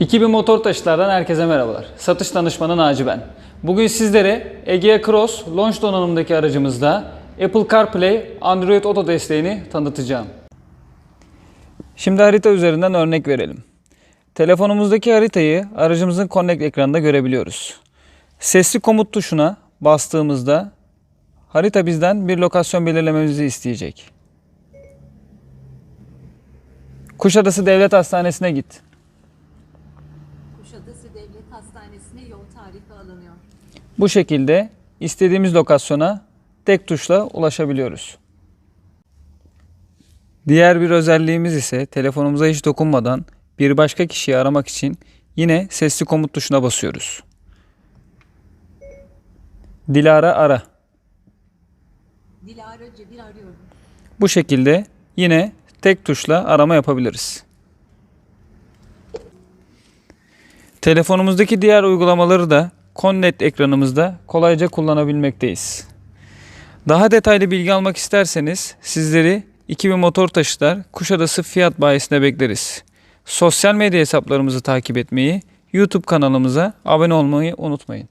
2000 Motor Taşıtlardan herkese merhabalar. Satış danışmanı Naci ben. Bugün sizlere Egea Cross launch donanımdaki aracımızda Apple CarPlay Android Auto desteğini tanıtacağım. Şimdi harita üzerinden örnek verelim. Telefonumuzdaki haritayı aracımızın Connect ekranında görebiliyoruz. Sesli komut tuşuna bastığımızda harita bizden bir lokasyon belirlememizi isteyecek. Kuşadası Devlet Hastanesi'ne git. Kuşadası Devlet Hastanesi'ne yol tarifi alınıyor. Bu şekilde istediğimiz lokasyona tek tuşla ulaşabiliyoruz. Diğer bir özelliğimiz ise telefonumuza hiç dokunmadan bir başka kişiyi aramak için yine sesli komut tuşuna basıyoruz. Dilara ara. Dilara Cebir arıyorum. Bu şekilde yine tek tuşla arama yapabiliriz. Telefonumuzdaki diğer uygulamaları da Connect ekranımızda kolayca kullanabilmekteyiz. Daha detaylı bilgi almak isterseniz sizleri 2000 Motor Taşıtlar Kuşadası Fiyat Bayisi'ne bekleriz. Sosyal medya hesaplarımızı takip etmeyi, YouTube kanalımıza abone olmayı unutmayın.